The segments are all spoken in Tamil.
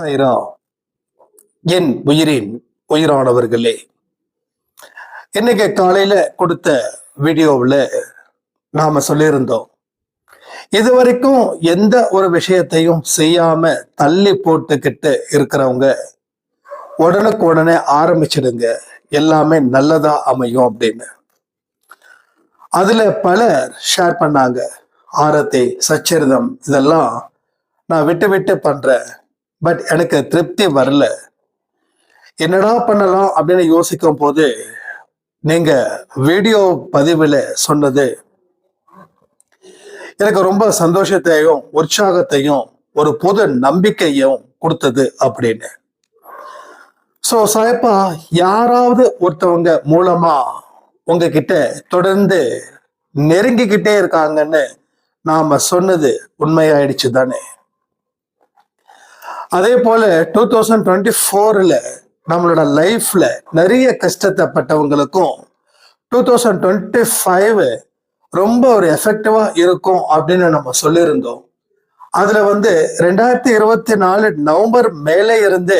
சாய்ரா என் உயிரின் உயிரானவர்களே. இன்னைக்கு காலையில கொடுத்த வீடியோவில் நாம சொல்லியிருந்தோம். இதுவரைக்கும் எந்த ஒரு விஷயத்தையும் செய்யாம தள்ளி போட்டுக்கிட்டு இருக்கிறவங்க உடனுக்கு உடனே ஆரம்பிச்சிடுங்க. எல்லாமே நல்லதா அமையும் அப்படின்னு. அதுல பலர் ஷேர் பண்ணாங்க. ஆரத்தை சச்சரிதம் இதெல்லாம் நான் விட்டு விட்டு பண்றேன். பட் எனக்கு திருப்தி வரல. என்னடா பண்ணலாம் அப்படின்னு யோசிக்கும் போது நீங்க வீடியோ பதிவில் சொன்னது எனக்கு ரொம்ப சந்தோஷத்தையும் உற்சாகத்தையும் ஒரு புது நம்பிக்கையும் கொடுத்தது அப்படின்னு. ஸோ சாயப்பா யாராவது ஒருத்தவங்க மூலமா உங்ககிட்ட தொடர்ந்து நெருங்கிக்கிட்டே இருக்காங்கன்னு நாம சொன்னது உண்மையாயிடுச்சு தானே அதே போல டூ தௌசண்ட் டுவெண்ட்டி ஃபோர்ல நம்மளோட லைஃப்ல நிறைய கஷ்டத்தைப்பட்டவங்களுக்கும் டூ தௌசண்ட் டுவெண்ட்டி ஃபைவ் ரொம்ப ஒரு எஃபெக்டிவா இருக்கும் அப்படின்னு நம்ம சொல்லியிருந்தோம். அதுல வந்து ரெண்டாயிரத்தி இருபத்தி நாலு நவம்பர் மேலே இருந்து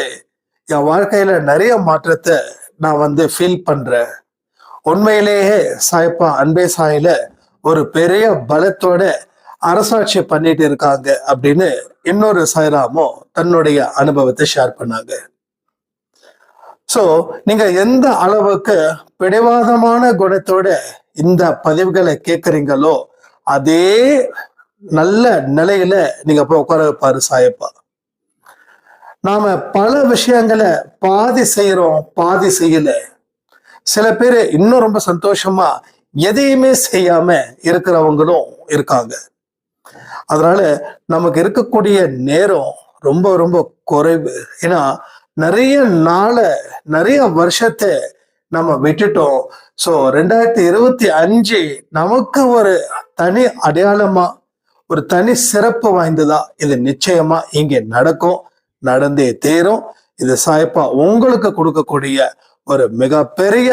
என் வாழ்க்கையில நிறைய மாற்றத்தை நான் வந்து ஃபீல் பண்றேன். உண்மையிலேயே சாய்ப்பா அன்பே சாயில ஒரு பெரிய பலத்தோட அரசாட்சி பண்ணிட்டு இருக்காங்க அப்படின்னு இன்னொரு சைராமும் தன்னுடைய அனுபவத்தை ஷேர் பண்ணாங்க. சோ நீங்க எந்த அளவுக்கு பிடிவாதமான குணத்தோட இந்த பதிவுகளை கேட்குறீங்களோ அதே நல்ல நிலையில நீங்க போய் உட்கார வைப்பாரு சாயப்பா. நாம பல விஷயங்களை பாதி செய்யறோம் பாதி செய்யல. சில பேர் இன்னும் ரொம்ப சந்தோஷமா எதையுமே செய்யாம இருக்கிறவங்களும் இருக்காங்க. அதனால நமக்கு இருக்கக்கூடிய நேரம் ரொம்ப ரொம்ப குறைவு. ஏன்னா நிறைய நாளை நிறைய வருஷத்தை நம்ம விட்டுட்டோம். ஸோ ரெண்டாயிரத்தி இருபத்தி அஞ்சு நமக்கு ஒரு தனி அடையாளமா ஒரு தனி சிறப்பு வாய்ந்ததா இது நிச்சயமா இங்கே நடக்கும் நடந்தே தேரும். இது சாய்ப்பா உங்களுக்கு கொடுக்கக்கூடிய ஒரு மிகப்பெரிய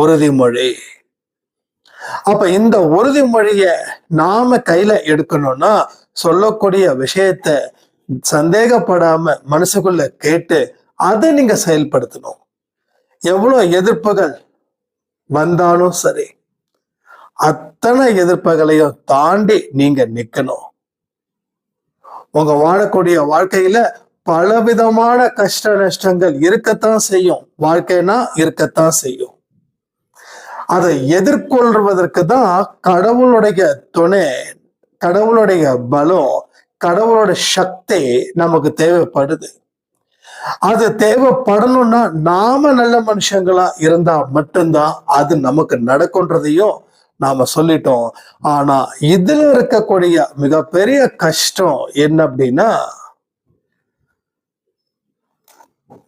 உறுதிமொழி. அப்ப இந்த உறுதிமொழிய நாம கையில எடுக்கணும்னா சொல்லக்கூடிய விஷயத்த சந்தேகப்படாம மனசுக்குள்ள கேட்டு அதை நீங்க செயல்படுத்தணும். எவ்வளவு எதிர்ப்புகள் வந்தாலும் சரி அத்தனை எதிர்ப்புகளையும் தாண்டி நீங்க நிக்கணும். உங்க வாழக்கூடிய வாழ்க்கையில பலவிதமான கஷ்ட நஷ்டங்கள் இருக்கத்தான் செய்யும். வாழ்க்கைனா இருக்கத்தான் செய்யும். அதை எதிர்கொள்வதற்கு தான் கடவுளுடைய துணை கடவுளுடைய பலம் கடவுளோட சக்தி நமக்கு தேவைப்படுது. அது தேவைப்படணும்னா நாம நல்ல மனுஷங்களா இருந்தா மட்டும்தான் அது நமக்கு நடக்கும்ன்றதையும் நாம சொல்லிட்டோம். ஆனா இதுல இருக்கக்கூடிய மிகப்பெரிய கஷ்டம் என்ன அப்படின்னா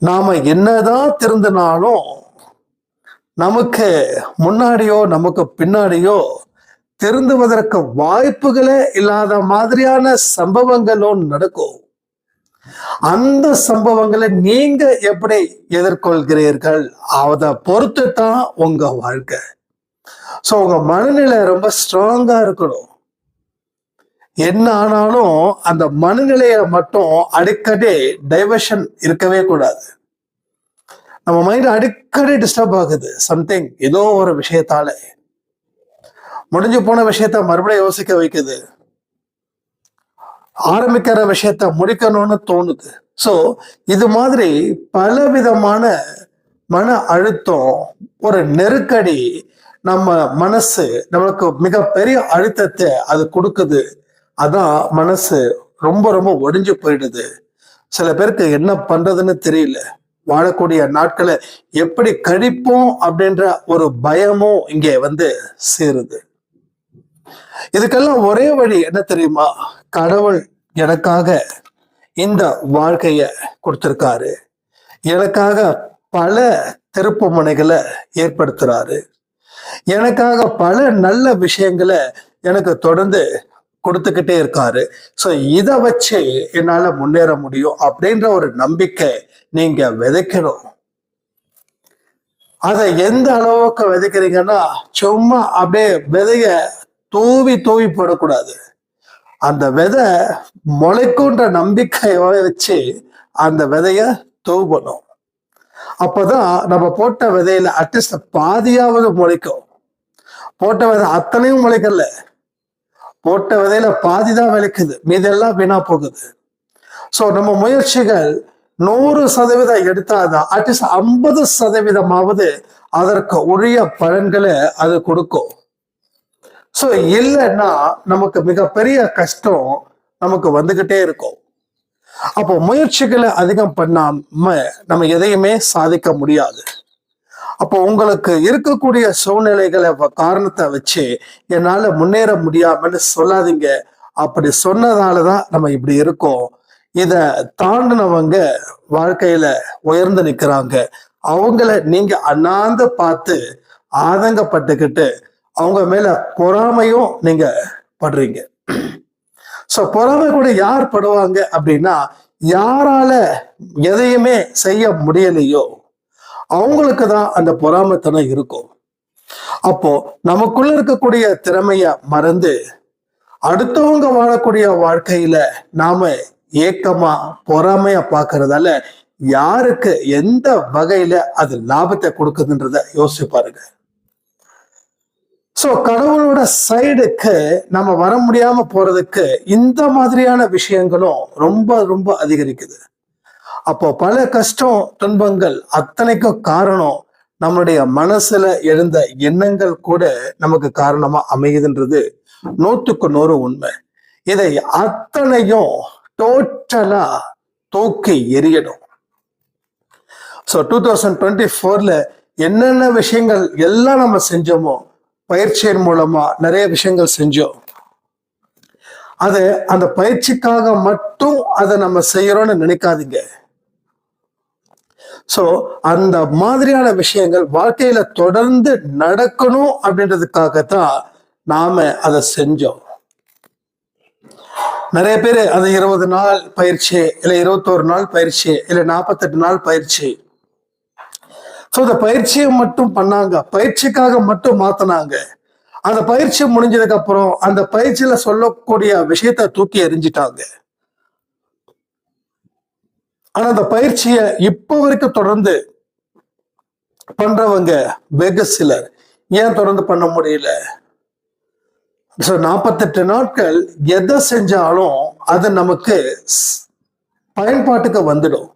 நாம என்னதான் திருந்தினாலும் நமக்கு முன்னாடியோ நமக்கு பின்னாடியோ திருந்துவதற்கு வாய்ப்புகளே இல்லாத மாதிரியான சம்பவங்களும் நடக்கும். அந்த சம்பவங்களை நீங்க எப்படி எதிர்கொள்கிறீர்கள்? அதை பொறுத்து தான் உங்க வாழ்க்கை. ஸோ உங்க மனநிலை ரொம்ப ஸ்ட்ராங்கா இருக்கணும். என்ன ஆனாலும் அந்த மனநிலையை மட்டும் அடிக்கடி டைவர்ஷன் இருக்கவே கூடாது. நம்ம மைண்ட் அடிக்கடி டிஸ்டர்ப் ஆகுது. சம்திங் ஏதோ ஒரு விஷயத்தால. முடிஞ்சு போன விஷயத்த மறுபடியும் யோசிக்க வைக்குது. ஆரம்பிக்கிற விஷயத்த முடிக்கணும்னு தோணுது. ஸோ இது மாதிரி பலவிதமான மன அழுத்தம் ஒரு நெருக்கடி நம்ம மனசு நம்மளுக்கு மிகப்பெரிய அழுத்தத்தை அது கொடுக்குது. அதான் மனசு ரொம்ப ரொம்ப ஒடிஞ்சு போயிடுது. சில பேருக்கு என்ன பண்றதுன்னு தெரியல. வாழக்கூடிய நாட்களை எப்படி கழிப்போம் அப்படின்ற ஒரு பயமும் இங்கே வந்து சேருது. இதுக்கெல்லாம் ஒரே வழி என்ன தெரியுமா? கடவுள் எனக்காக இந்த வாழ்க்கைய கொடுத்திருக்காரு. எனக்காக பல திருப்பு முனைகளை ஏற்படுத்துறாரு. எனக்காக பல நல்ல விஷயங்களை எனக்கு தொடர்ந்து கொடுத்துக்கிட்டே இருக்காரு. ஸோ இதை வச்சு என்னால முன்னேற முடியும் அப்படின்ற ஒரு நம்பிக்கை நீங்க விதைக்கணும். அதை எந்த அளவுக்கு விதைக்கிறீங்கன்னா சும்மா அப்படியே விதைய தூவி தூவி போடக்கூடாது. அந்த விதை முளைக்குன்ற நம்பிக்கையை வச்சு அந்த விதைய தூவணும். அப்பதான் நம்ம போட்ட விதையில அட்லீஸ்ட் பாதியாவது முளைக்கும். போட்ட விதை அத்தனையும் முளைக்கல. போட்ட விதையில பாதி தான் விளைக்குது மீதெல்லாம் வீணா போகுது. ஸோ நம்ம முயற்சிகள் நூறு சதவீதம் எடுத்தாதான் அட்லீஸ்ட் ஐம்பது சதவீதமாவது அதற்கு உரிய பலன்களை அது கொடுக்கும். ஸோ இல்லைன்னா நமக்கு மிகப்பெரிய கஷ்டம் நமக்கு வந்துகிட்டே இருக்கும். அப்போ முயற்சிகளை அதிகம் பண்ணாம நம்ம எதையுமே சாதிக்க முடியாது. அப்போ உங்களுக்கு இருக்கக்கூடிய சூழ்நிலைகளை வ- காரணத்தை வச்சு என்னால் முன்னேற முடியாமன்னு சொல்லாதீங்க. அப்படி சொன்னதால தான் நம்ம இப்படி இருக்கோம். இத தாண்டினவங்க வாழ்க்கையில உயர்ந்து நிக்கிறாங்க. அவங்கள நீங்க அண்ணாந்து பார்த்து ஆதங்கப்பட்டுக்கிட்டு அவங்க மேல பொறாமையும் நீங்க படுறீங்க. சோ பொறாமை கூட யார் படுவாங்க அப்படின்னா யாரால எதையுமே செய்ய முடியலையோ அவங்களுக்கு தான் அந்த பொறாமைத்தனம் இருக்கும். அப்போ நமக்குள்ள இருக்கக்கூடிய திறமைய மறந்து அடுத்தவங்க வாழக்கூடிய வாழ்க்கையில நாம ஏக்கமா பொறாமையா பார்க்கறதால யாருக்கு எந்த வகையில அது லாபத்தை கொடுக்குதுன்றத யோசிச்சு பாருங்க. சோ கடவுளோட சைடுக்கு நம்ம வர முடியாம போறதுக்கு இந்த மாதிரியான விஷயங்களும் ரொம்ப ரொம்ப அதிகரிக்குது. அப்போ பல கஷ்டம் துன்பங்கள் அத்தனைக்கும் காரணம் நம்மளுடைய மனசுல எழுந்த எண்ணங்கள் கூட நமக்கு காரணமா அமையுதுன்றது நூற்றுக்கு நூறு உண்மை. இதை அத்தனையும் டோட்டலா தூக்கி எரியணும் ஸோ டூ தௌசண்ட் டுவெண்ட்டி ஃபோர்ல என்னென்ன விஷயங்கள் எல்லாம் நம்ம செஞ்சோமோ பயிற்சியின் மூலமா நிறைய விஷயங்கள் செஞ்சோம். அது அந்த பயிற்சிக்காக மட்டும் அதை நம்ம செய்யறோம்னு நினைக்காதீங்க. ஸோ அந்த மாதிரியான விஷயங்கள் வாழ்க்கையில தொடர்ந்து நடக்கணும் அப்படின்றதுக்காக தான் நாம அதை செஞ்சோம். நிறைய பேர் அந்த இருபது நாள் பயிற்சி இல்ல இருபத்தோரு நாள் பயிற்சி இல்ல நாற்பத்தெட்டு நாள் பயிற்சி. ஸோ இந்த பயிற்சியை மட்டும் பண்ணாங்க. பயிற்சிக்காக மட்டும் மாத்தினாங்க. அந்த பயிற்சி முடிஞ்சதுக்கு அப்புறம் அந்த பயிற்சியில சொல்லக்கூடிய விஷயத்த தூக்கி எறிஞ்சிட்டாங்க. ஆனா அந்த பயிற்சியை இப்போ வரைக்கும் தொடர்ந்து பண்றவங்க வெகு சிலர். ஏன் தொடர்ந்து பண்ண முடியல? ஸோ நாற்பத்தெட்டு நாட்கள் எதை செஞ்சாலும் அது நமக்கு ஸ்- பயன்பாட்டுக்கு வந்துடும்.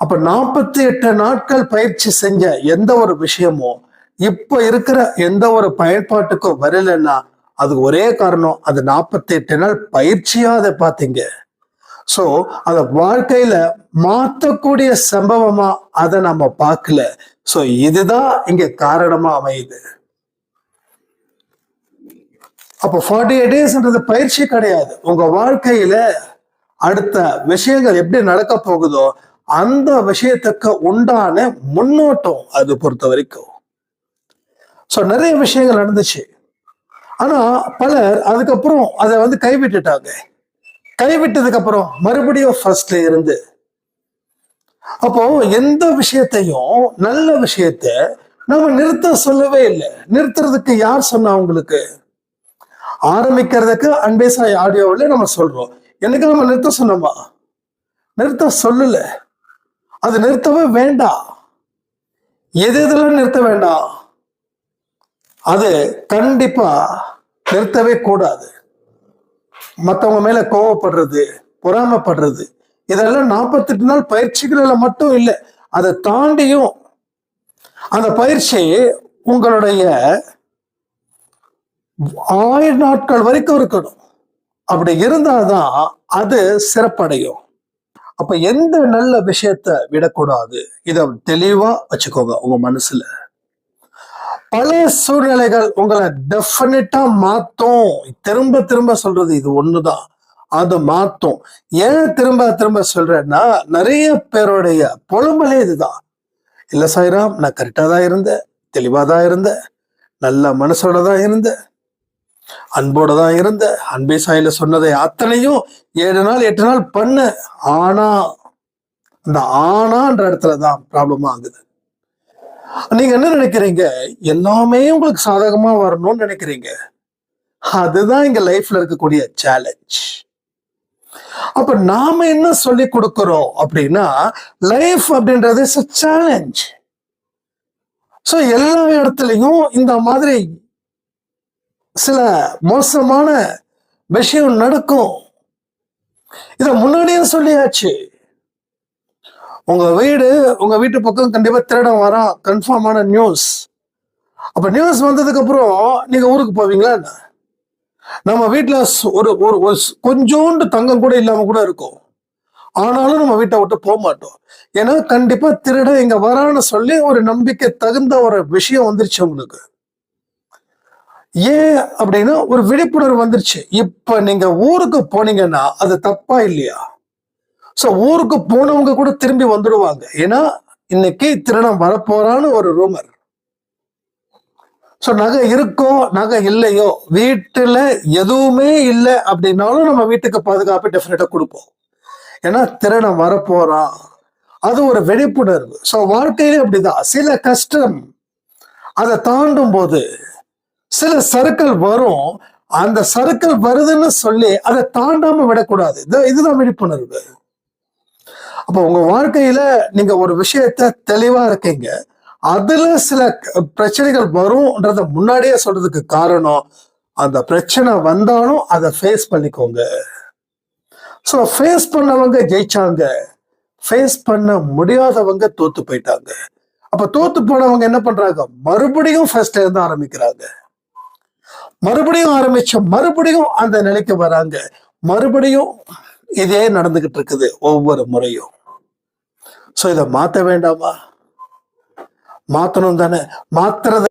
அப்ப நாற்பத்தி எட்டு நாட்கள் பயிற்சி செஞ்ச எந்த ஒரு விஷயமும் இப்ப இருக்கிற எந்த ஒரு பயன்பாட்டுக்கும் வரலன்னா அது ஒரே காரணம் அது நாற்பத்தி எட்டு நாள் பயிற்சியா அதை பார்த்தீங்க ஸோ அத வாழ்க்கையில மாற்றக்கூடிய சம்பவமா அதை நம்ம பார்க்கல ஸோ இதுதான் இங்க காரணமா அமையுது. அப்போ ஃபார்ட்டி எயிட் டேஸ்ன்றது பயிற்சி கிடையாது. உங்க வாழ்க்கையில அடுத்த விஷயங்கள் எப்படி நடக்க போகுதோ அந்த விஷயத்துக்கு உண்டான முன்னோட்டம் அது பொறுத்த வரைக்கும். ஸோ நிறைய விஷயங்கள் நடந்துச்சு. ஆனா பலர் அதுக்கப்புறம் அதை வந்து கைவிட்டுட்டாங்க. கைவிட்டதுக்கு அப்புறம் மறுபடியும் ஃபர்ஸ்ட்ல இருந்து. அப்போ எந்த விஷயத்தையும் நல்ல விஷயத்த நம்ம நிறுத்த சொல்லவே இல்லை. நிறுத்துறதுக்கு யார் சொன்னா உங்களுக்கு? ஆரம்பிக்கிறதுக்கு அன்பேசாய் ஆடியோவில் நம்ம சொல்றோம். எனக்கு நம்ம நிறுத்த சொன்னோமா? நிறுத்த சொல்லல. அது நிறுத்தவே வேண்டாம். எது எதுல நிறுத்த வேண்டாம். அது கண்டிப்பா நிறுத்தவே கூடாது. மற்றவங்க மேல கோவப்படுறது பொறாமைப்படுறது இதெல்லாம் நாற்பத்தெட்டு நாள் பயிற்சிகளில் மட்டும் இல்லை அதை தாண்டியும் அந்த பயிற்சி உங்களுடைய ஆயிரம் நாட்கள் வரைக்கும் இருக்கணும். அப்படி இருந்தாதான் அது சிறப்படையும். அப்ப எந்த நல்ல விஷயத்த விடக்கூடாது. இதை தெளிவா வச்சுக்கோங்க உங்க மனசுல. பல சூழ்நிலைகள் உங்களை டெஃபினட்டா மாத்தும். திரும்ப திரும்ப சொல்றது இது ஒண்ணுதான். அது மாத்தும். ஏன் திரும்ப திரும்ப சொல்றேன்னா நிறைய பேருடைய புலம்பலே இதுதான். இல்ல சாய்ராம் நான் கரெக்டா தான் இருந்தேன். தெளிவா தான் இருந்தேன். நல்ல மனசோட தான் இருந்தேன். அன்போடு தான் இருந்த. அன்பே சாயில சொன்னதை அத்தனையும் ஏழு நாள் எட்டு நாள் பண்ண ஆனா இந்த ஆனான்ற இடத்துல தான் ப்ராப்ளமா ஆகுது. நீங்க என்ன நினைக்கிறீங்க? எல்லாமே உங்களுக்கு சாதகமா வரணும்னு நினைக்கிறீங்க. அதுதான் இங்க லைஃப்ல இருக்கக்கூடிய சேலஞ்ச் அப்ப நாம என்ன சொல்லி கொடுக்கிறோம் அப்படின்னா லைஃப் அப்படின்றது சேலஞ்ச் ஸோ எல்லா இடத்துலையும் இந்த மாதிரி சில மோசமான விஷயம் நடக்கும். இத முன்னாடியே சொல்லியாச்சு. உங்க வீடு உங்க வீட்டு பக்கம் கண்டிப்பா திருடம் வரான் கன்ஃபார்மான நியூஸ் அப்ப நியூஸ் வந்ததுக்கு அப்புறம் நீங்க ஊருக்கு போவீங்களா என்ன? நம்ம வீட்டுல ஒரு ஒரு கொஞ்சோண்டு தங்கம் கூட இல்லாம கூட இருக்கும். ஆனாலும் நம்ம வீட்டை விட்டு போக மாட்டோம். ஏன்னா கண்டிப்பா திருடன் இங்க வரான்னு சொல்லி ஒரு நம்பிக்கை தகுந்த ஒரு விஷயம் வந்துருச்சு உங்களுக்கு. ஏன் அப்படின்னா ஒரு விழிப்புணர்வு வந்துருச்சு. இப்ப நீங்க ஊருக்கு போனீங்கன்னா அது தப்பா இல்லையா? சோ ஊருக்கு போனவங்க கூட திரும்பி வந்துடுவாங்க. ஏன்னா இன்னைக்கு திருடன் வரப்போறான்னு ஒரு ரூமர் சோ நகை இருக்கோ நகை இல்லையோ வீட்டுல எதுவுமே இல்லை அப்படின்னாலும் நம்ம வீட்டுக்கு பாதுகாப்பு டெஃபினட்டா கொடுப்போம். ஏன்னா திருடன் வரப்போறான். அது ஒரு விழிப்புணர்வு. சோ வாழ்க்கையிலே அப்படிதான். சில கஷ்டம் அதை தாண்டும் போது சில சறுக்கள் வரும். அந்த சறுக்கள் வருதுன்னு சொல்லி அதை தாண்டாம விடக்கூடாது. இதுதான் விழிப்புணர்வு. அப்போ உங்க வாழ்க்கையில நீங்க ஒரு விஷயத்த தெளிவா இருக்கீங்க. அதுல சில பிரச்சனைகள் வரும்ன்றத முன்னாடியே சொல்றதுக்கு காரணம் அந்த பிரச்சனை வந்தாலும் அதை ஃபேஸ் பண்ணிக்கோங்க. ஸோ ஃபேஸ் பண்ணவங்க ஜெயிச்சாங்க. ஃபேஸ் பண்ண முடியாதவங்க தோத்து போயிட்டாங்க. அப்ப தோத்து போனவங்க என்ன பண்றாங்க? மறுபடியும் ஃபர்ஸ்ட்ல இருந்து ஆரம்பிக்கிறாங்க. மறுபடியும் ஆரம்பிச்ச மறுபடியும் அந்த நிலைக்கு வராங்க. மறுபடியும் இதே நடந்துகிட்டு இருக்குது ஒவ்வொரு முறையும். சோ இதை மாத்த வேண்டாமா? மாத்தணும் தானே? மாத்துறது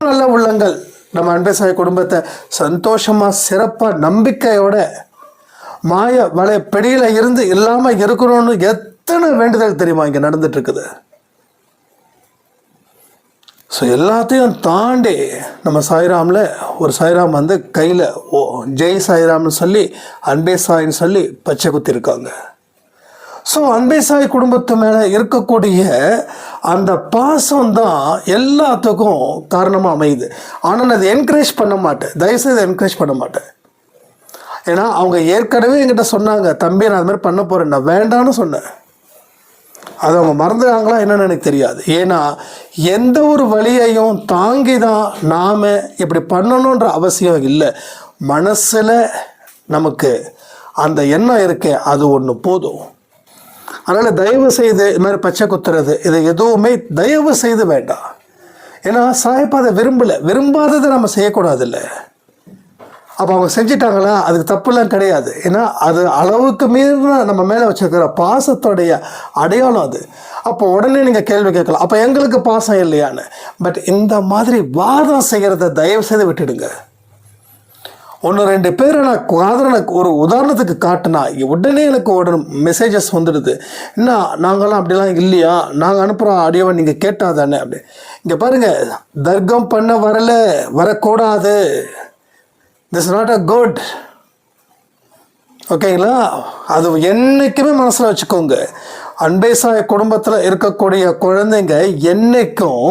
நல்ல உள்ளங்கள். நம்ம அன்பேசாய குடும்பத்தை சந்தோஷமா சிறப்பா நம்பிக்கையோட மாய வலை பிடியில இருந்து இல்லாம இருக்கணும்னு எத்தனை வேண்டுதல் தெரியுமா இங்க நடந்துட்டு இருக்குது? ஸோ எல்லாத்தையும் தாண்டி நம்ம சாய்ராமில் ஒரு சாய்ராம் வந்து கையில் ஓ ஜெய் சாய்ராம்னு சொல்லி அன்பே சாய்ன்னு சொல்லி பச்சை குத்திருக்காங்க ஸோ அன்பே சாய் குடும்பத்து மேலே இருக்கக்கூடிய அந்த பாசம் தான் எல்லாத்துக்கும் காரணமாக அமையுது. ஆனால் நான் அதை என்கரேஜ் பண்ண மாட்டேன். தயவுசெய்து என்கரேஜ் பண்ண மாட்டேன். ஏன்னா அவங்க ஏற்கனவே என்கிட்ட சொன்னாங்க தம்பி நான் அது மாதிரி பண்ண போகிறேன் நான் வேண்டான்னு சொன்னேன். அது அவங்க மறந்துட்டாங்களா என்னென்னு எனக்கு தெரியாது. ஏன்னா எந்த ஒரு வழியையும் தாங்கி தான் நாம் இப்படி பண்ணணுன்ற அவசியம் இல்லை. மனசில் நமக்கு அந்த எண்ணம் இருக்கே அது ஒன்று போதும். அதனால் தயவு செய்து இது மாதிரி பச்சை குத்துறது இது எதுவுமே தயவு செய்து வேண்டாம். ஏன்னா சாயப்பா அதை விரும்பலை. விரும்பாததை நம்ம செய்யக்கூடாது இல்லை அப்போ அவங்க செஞ்சிட்டாங்களா? அதுக்கு தப்புலாம் கிடையாது. ஏன்னா அது அளவுக்கு மீறின நம்ம மேலே வச்சுருக்கிற பாசத்தோடைய அடையாளம் அது. அப்போ உடனே நீங்கள் கேள்வி கேட்கலாம். அப்போ எங்களுக்கு பாசம் இல்லையான்னு. பட் இந்த மாதிரி வாதம் செய்கிறத தயவு செய்து விட்டுடுங்க. ஒன்று ரெண்டு பேரை நான் காதலனை ஒரு உதாரணத்துக்கு காட்டினா உடனே எனக்கு உடனே மெசேஜஸ் வந்துடுது. என்ன நாங்களாம் அப்படிலாம் இல்லையா? நாங்கள் அனுப்புகிறோம் ஆடியோவை நீங்கள் கேட்டால் தானே அப்படி. இங்கே பாருங்கள் தர்க்கம் பண்ண வரல வரக்கூடாது. திஸ் நாட் அ குட் ஓகேங்களா அது என்றைக்குமே மனசில் வச்சுக்கோங்க. அன்பேசாய் குடும்பத்தில் இருக்கக்கூடிய குழந்தைங்க என்றைக்கும்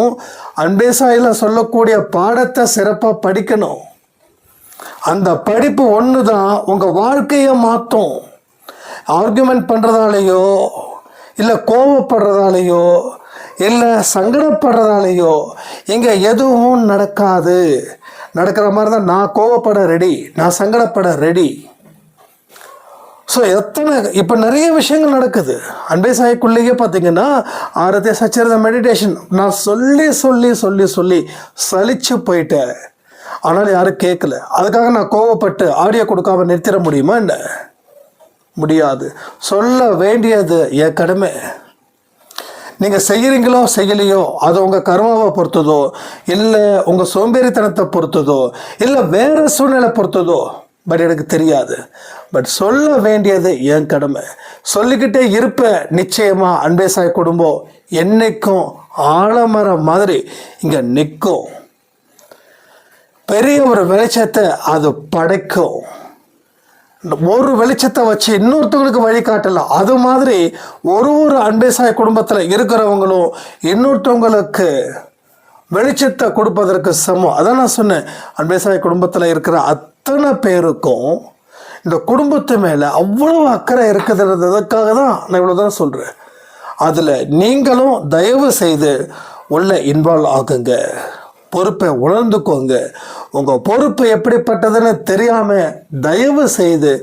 அன்பேசாயில் சொல்லக்கூடிய பாடத்தை சிறப்பாக படிக்கணும். அந்த படிப்பு ஒன்று தான் உங்கள் வாழ்க்கையை மாற்றும் ஆர்குமெண்ட் பண்ணுறதாலேயோ இல்லை கோவப்படுறதாலேயோ இல்லை சங்கடப்படுறதாலேயோ இங்கே எதுவும் நடக்காது. நடக்கிற மாதிரி தான் நான் கோவப்பட ரெடி நான் சங்கடப்பட ரெடி ஸோ எத்தனை இப்போ நிறைய விஷயங்கள் நடக்குது. அன்பே சாய்க்குள்ளேயே பார்த்தீங்கன்னா ஆரத்திய சச்சரித மெடிடேஷன் நான் சொல்லி சொல்லி சொல்லி சொல்லி சலிச்சு போயிட்டேன். ஆனால் யாரும் கேட்கல அதுக்காக நான் கோவப்பட்டு ஆடியோ கொடுக்காம நிறுத்திட முடியுமா என்ன? முடியாது. சொல்ல வேண்டியது என் கடமை. நீங்கள் செய்கிறீங்களோ செய்யலையோ அது உங்கள் கர்மாவை பொறுத்ததோ இல்லை உங்கள் சோம்பேறித்தனத்தை பொறுத்ததோ இல்லை வேறு சூழ்நிலை பொறுத்ததோ பட் எனக்கு தெரியாது. பட் சொல்ல வேண்டியது என் கடமை. சொல்லிக்கிட்டே இருப்பேன் நிச்சயமாக அன்பேசாய் குடும்பம் என்னைக்கும் ஆலமரம் மாதிரி இங்கே நிற்கும் பெரிய ஒரு வெளிச்சத்தை அது படைக்கும். ஒரு வெளிச்சத்தை வச்சு இன்னொருத்தவங்களுக்கு வழிகாட்டலாம் அது மாதிரி ஒரு ஒரு அன்பேசாய் குடும்பத்தில் இருக்கிறவங்களும் இன்னொருத்தவங்களுக்கு வெளிச்சத்தை கொடுப்பதற்கு சமம். அதான் நான் சொன்னேன். அன்பேசாய் குடும்பத்தில் இருக்கிற அத்தனை பேருக்கும் இந்த குடும்பத்து மேலே அவ்வளோ அக்கறை இருக்குதுன்றதுக்காக தான் நான் இவ்வளோ தான் சொல்கிறேன் அதில் நீங்களும் தயவு செய்து உள்ள இன்வால்வ் ஆகுங்க. பொறுப்பை உணர்ந்துக்கோங்க. உங்கள் பொறுப்பு எப்படிப்பட்டதுன்னு தெரியாமல் தயவு செய்து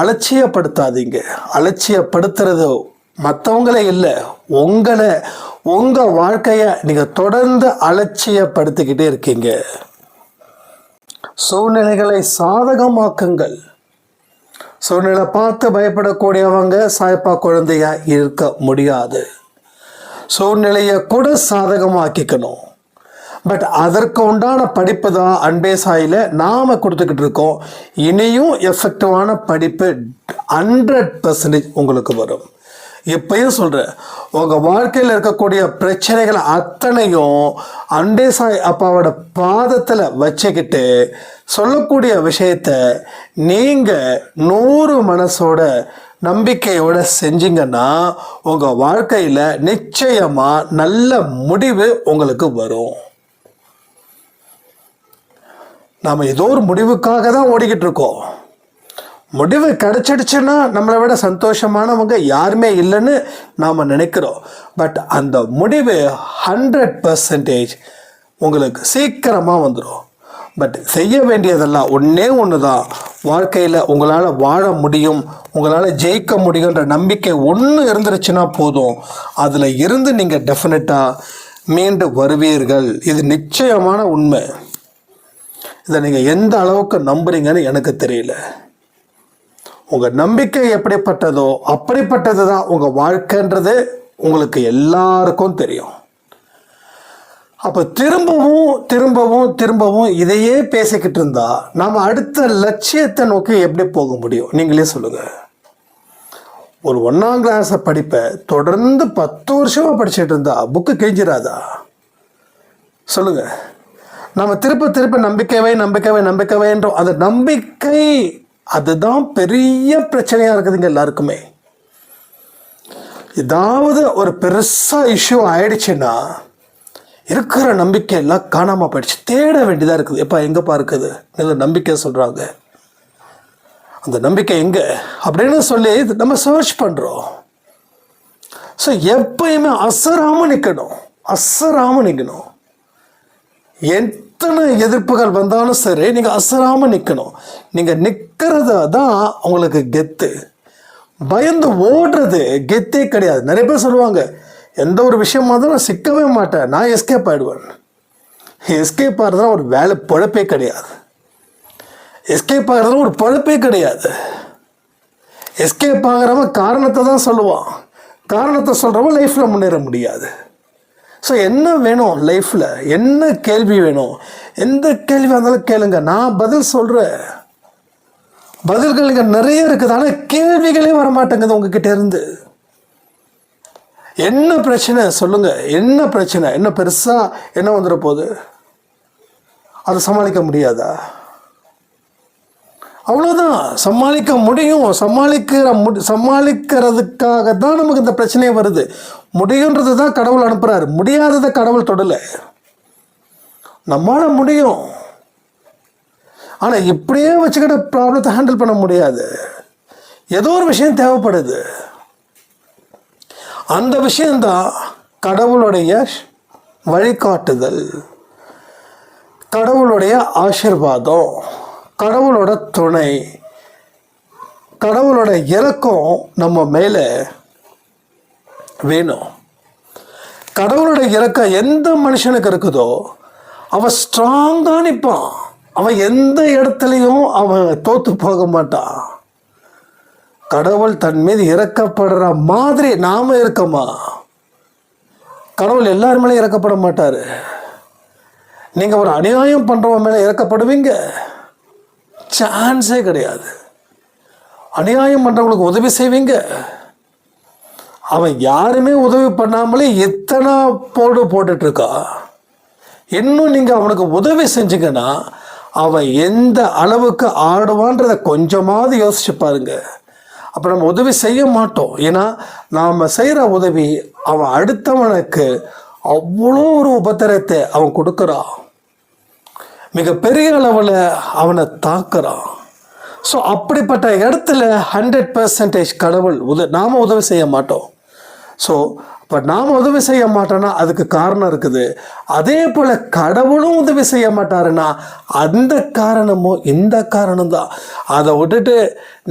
அலட்சியப்படுத்தாதீங்க. அலட்சியப்படுத்துறது மற்றவங்களே இல்லை. உங்களை உங்கள் வாழ்க்கையை நீங்கள் தொடர்ந்து அலட்சியப்படுத்திக்கிட்டே இருக்கீங்க. சூழ்நிலைகளை சாதகமாக்குங்கள். சூழ்நிலை பார்த்து பயப்படக்கூடியவங்க சாய்ப்பா குழந்தையாக இருக்க முடியாது. சூழ்நிலையை கூட சாதகமாக்கிக்கணும். பட் அதற்கு உண்டான படிப்பு தான் அன்பே சாயில் நாம் கொடுத்துக்கிட்டு இருக்கோம். இனியும் எஃபெக்டிவான படிப்பு ஹண்ட்ரட் பர்சன்டேஜ் உங்களுக்கு வரும். இப்பயும் சொல்கிறேன் உங்கள் வாழ்க்கையில் இருக்கக்கூடிய பிரச்சனைகள் அத்தனையும் அண்டே சாய் அப்பாவோட பாதத்தில் வச்சுக்கிட்டு சொல்லக்கூடிய விஷயத்த நீங்கள் நூறு மனசோட நம்பிக்கையோடு செஞ்சீங்கன்னா உங்கள் வாழ்க்கையில் நிச்சயமாக நல்ல முடிவு உங்களுக்கு வரும். நாம் ஏதோ ஒரு முடிவுக்காக தான் ஓடிக்கிட்டு இருக்கோம். முடிவு கிடைச்சிடுச்சுன்னா நம்மளை விட சந்தோஷமானவங்க யாருமே இல்லைன்னு நாம் நினைக்கிறோம். பட் அந்த முடிவு ஹண்ட்ரட் பர்சன்டேஜ் உங்களுக்கு சீக்கிரமாக வந்துடும் பட் செய்ய வேண்டியதெல்லாம் ஒன்றே ஒன்று தான் வாழ்க்கையில் உங்களால் வாழ முடியும் உங்களால் ஜெயிக்க முடியுன்ற நம்பிக்கை ஒன்று இருந்துருச்சுன்னா போதும். அதில் இருந்து நீங்கள் டெஃபினட்டாக மீண்டு வருவீர்கள். இது நிச்சயமான உண்மை. இதை நீங்கள் எந்த அளவுக்கு நம்புறீங்கன்னு எனக்கு தெரியல. உங்கள் நம்பிக்கை எப்படிப்பட்டதோ அப்படிப்பட்டது தான் உங்கள் வாழ்க்கைன்றது உங்களுக்கு எல்லாருக்கும் தெரியும். அப்போ திரும்பவும் திரும்பவும் திரும்பவும் இதையே பேசிக்கிட்டு இருந்தா நாம் அடுத்த லட்சியத்தை நோக்கி எப்படி போக முடியும்? நீங்களே சொல்லுங்கள் ஒரு ஒன்றாம் கிளாஸ் படிப்பை தொடர்ந்து பத்து வருஷமாக படிச்சுட்டு இருந்தா புக்கு கிழிஞ்சிடாதா சொல்லுங்கள் நம்ம திருப்ப திருப்ப நம்பிக்கைவே நம்பிக்கைவே நம்பிக்கைவேன்றோம் அந்த நம்பிக்கை அதுதான் பெரிய பிரச்சனையாக இருக்குதுங்க எல்லாருக்குமே. ஏதாவது ஒரு பெருசாக இஷ்யூ ஆயிடுச்சுன்னா இருக்கிற நம்பிக்கை எல்லாம் காணாமல் போயிடுச்சு. தேட வேண்டியதாக இருக்குது. எப்போ எங்கேப்பா இருக்குது? நல்ல நம்பிக்கை சொல்கிறாங்க அந்த நம்பிக்கை எங்கே? அப்படின்னு சொல்லி நம்ம சர்ச் பண்ணுறோம் ஸோ எப்பயுமே அசராமல் நிற்கணும் அசராமல் நிற்கணும் என் எத்தனை எதிர்ப்புகள் வந்தாலும் சரி நீங்கள் அசராமல் நிற்கணும் நீங்கள் நிற்கிறத தான் அவங்களுக்கு கெத்து. பயந்து ஓடுறது கெத்தே கிடையாது. நிறைய பேர் சொல்லுவாங்க எந்த ஒரு விஷயமா இருந்தாலும் நான் சிக்கவே மாட்டேன். நான் எஸ்கேப் ஆகிடுவேன் எஸ்கேப் ஆகிறதுலாம் ஒரு வேலை பொழப்பே கிடையாது. எஸ்கேப் ஆகிறதுலாம் ஒரு பொழப்பே கிடையாது. எஸ்கேப் ஆகிறவன் காரணத்தை தான் சொல்லுவான். காரணத்தை சொல்கிறவன் லைஃப்பில் முன்னேற முடியாது. ஸோ என்ன வேணும் லைஃப்பில் என்ன கேள்வி வேணும்? எந்த கேள்வி இருந்தாலும் கேளுங்க. நான் பதில் சொல்கிறேன் பதில்கள் இங்கே நிறைய இருக்குது. ஆனால் கேள்விகளே வரமாட்டேங்குது உங்ககிட்ட இருந்து. என்ன பிரச்சனை? சொல்லுங்க. என்ன பிரச்சனை? என்ன பெருசாக என்ன வந்துட போகுது? அதை சமாளிக்க முடியாதா? அவ்வளோதான் சமாளிக்க முடியும். சமாளிக்கிற முடி சமாளிக்கிறதுக்காக தான் நமக்கு இந்த பிரச்சனையே வருது. முடியுன்றது தான் கடவுள் அனுப்புகிறாரு முடியாததை கடவுள் தொடலை. நம்மளால் முடியும். ஆனால் இப்படியே வச்சுக்கிட்ட ப்ராப்ளத்தை ஹேண்டில் பண்ண முடியாது. ஏதோ ஒரு விஷயம் தேவைப்படுது. அந்த விஷயந்தான் கடவுளுடைய வழிகாட்டுதல். கடவுளுடைய ஆசிர்வாதம். கடவுளோட துணை கடவுளோட இறக்கம் நம்ம மேலே வேணும். கடவுளோட இறக்கம் எந்த மனுஷனுக்கு இருக்குதோ அவன் ஸ்ட்ராங்காக நிற்பான் அவன் எந்த இடத்துலையும் அவன் தோற்று போக மாட்டான். கடவுள் தன் மீது இறக்கப்படுற மாதிரி நாம் இருக்கோமா? கடவுள் எல்லார் மேலே இறக்கப்பட மாட்டார். நீங்கள் ஒரு அநியாயம் பண்ணுறவன் மேலே இறக்கப்படுவீங்க. சான்ஸே கிடையாது. அநியாயம் பண்ணுறவங்களுக்கு உதவி செய்வீங்க. அவன் யாருமே உதவி பண்ணாமலே எத்தனை போடு போட்டுட்ருக்கா? இன்னும் நீங்கள் அவனுக்கு உதவி செஞ்சீங்கன்னா அவன் எந்த அளவுக்கு ஆடுவான்றதை கொஞ்சமாவது யோசிச்சு பாருங்க. அப்போ நம்ம உதவி செய்ய மாட்டோம். ஏன்னா நாம் செய்கிற உதவி அவன் அடுத்தவனுக்கு அவ்வளோ ஒரு உபத்திரத்தை அவன் கொடுக்குறான். மிகப்பெரிய அளவில் அவனை தாக்குறான். ஸோ அப்படிப்பட்ட இடத்துல ஹண்ட்ரட் பர்சன்டேஜ் கடவுள் உத நாம் உதவி செய்ய மாட்டோம். ஸோ இப்போ நாம் உதவி செய்ய மாட்டோன்னா அதுக்கு காரணம் இருக்குது. அதே போல் கடவுளும் உதவி செய்ய மாட்டாருன்னா அந்த காரணமும் இந்த காரணம் தான் அதை விட்டுட்டு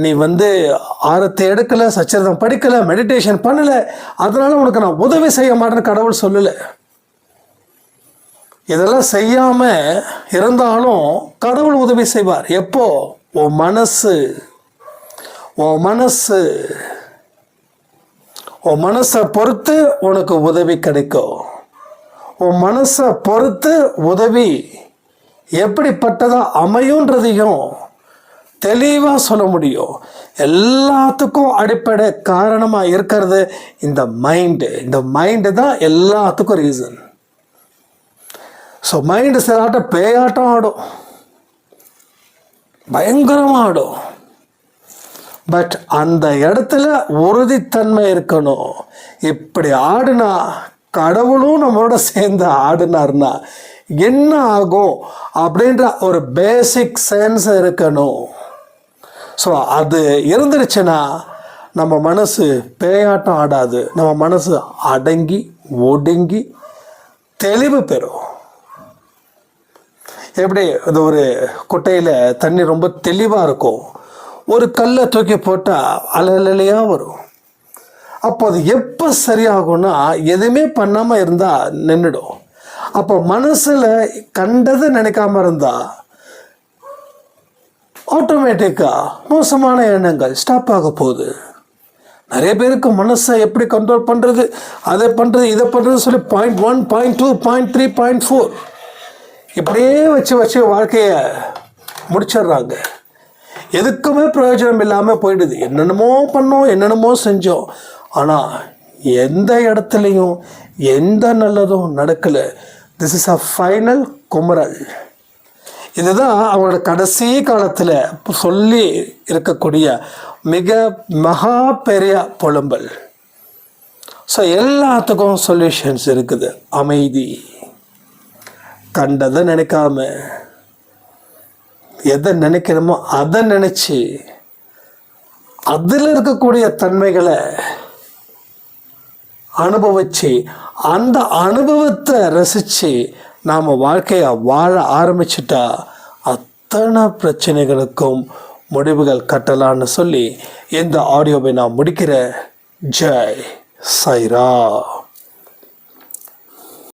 நீ வந்து ஆரத்தை எடுக்கலை சச்சரிதம் படிக்கலை மெடிடேஷன் பண்ணலை அதனால உனக்கு நான் உதவி செய்ய மாட்டேன்னு கடவுள் சொல்லலை. இதெல்லாம் செய்யாம இருந்தாலும் கடவுள் உதவி செய்வார். எப்போ? உன் மனசு. உன் மனசு. உன் மனசை பொறுத்து உனக்கு உதவி கிடைக்கும். உன் மனசை பொறுத்து உதவி எப்படிப்பட்டதாக அமையுன்றதையும் தெளிவாக சொல்ல முடியும். எல்லாத்துக்கும் அடிப்படை காரணமாக இருக்கிறது இந்த மைண்டு இந்த மைண்டு தான் எல்லாத்துக்கும் ரீசன் ஸோ மைண்டு சில ஆட்டம் பேயாட்டம் ஆடும். பயங்கரமாக ஆடும். பட் அந்த இடத்துல உறுதித்தன்மை இருக்கணும். இப்படி ஆடுனா கடவுளும் நம்மளோட சேர்ந்து ஆடினார்னா என்ன ஆகும் அப்படின்ற ஒரு பேசிக் சென்ஸ் இருக்கணும். ஸோ அது இருந்துருச்சுன்னா நம்ம மனசு பேயாட்டம் ஆடாது. நம்ம மனசு அடங்கி ஒடுங்கி தெளிவு பெறும். எப்படி அது ஒரு குட்டையில் தண்ணி ரொம்ப தெளிவாக இருக்கும்? ஒரு கல்லை தூக்கி போட்டால் அலையலையாக வரும். அப்போ அது எப்போ சரியாகும்னா எதுவுமே பண்ணாமல் இருந்தால் நின்றுடும் அப்போ மனசில் கண்டதை நினைக்காம இருந்தால் ஆட்டோமேட்டிக்காக மோசமான எண்ணங்கள் ஸ்டாப் ஆக போகுது. நிறைய பேருக்கு மனசை எப்படி கண்ட்ரோல் பண்ணுறது அதை பண்ணுறது இதை பண்ணுறது சொல்லி point one point two point three point four இப்படியே வச்சு வச்சு வாழ்க்கையை முடிச்சிடுறாங்க. எதுக்குமே பிரயோஜனம் இல்லாமல் போயிடுது. என்னென்னமோ பண்ணோம் என்னென்னமோ செஞ்சோம். ஆனால் எந்த இடத்துலையும் எந்த நல்லதும் நடக்கலை. திஸ் இஸ் அ ஃபைனல் குமரல். இதுதான் அவங்களோட கடைசி காலத்தில் சொல்லி இருக்கக்கூடிய மிக மகா பெரிய புலம்பல். ஸோ எல்லாத்துக்கும் சொல்யூஷன்ஸ் இருக்குது. அமைதி. கண்டதை நினைக்காம எதை நினைக்கிறோமோ அதை நினச்சி அதில் இருக்கக்கூடிய தன்மைகளை அனுபவிச்சு அந்த அனுபவத்தை ரசித்து நாம் வாழ்க்கையை வாழ ஆரம்பிச்சிட்டா அத்தனை பிரச்சனைகளுக்கும் முடிவுகள் கட்டலான்னு சொல்லி இந்த ஆடியோவை நான் முடிக்கிற. ஜெய் சைரா.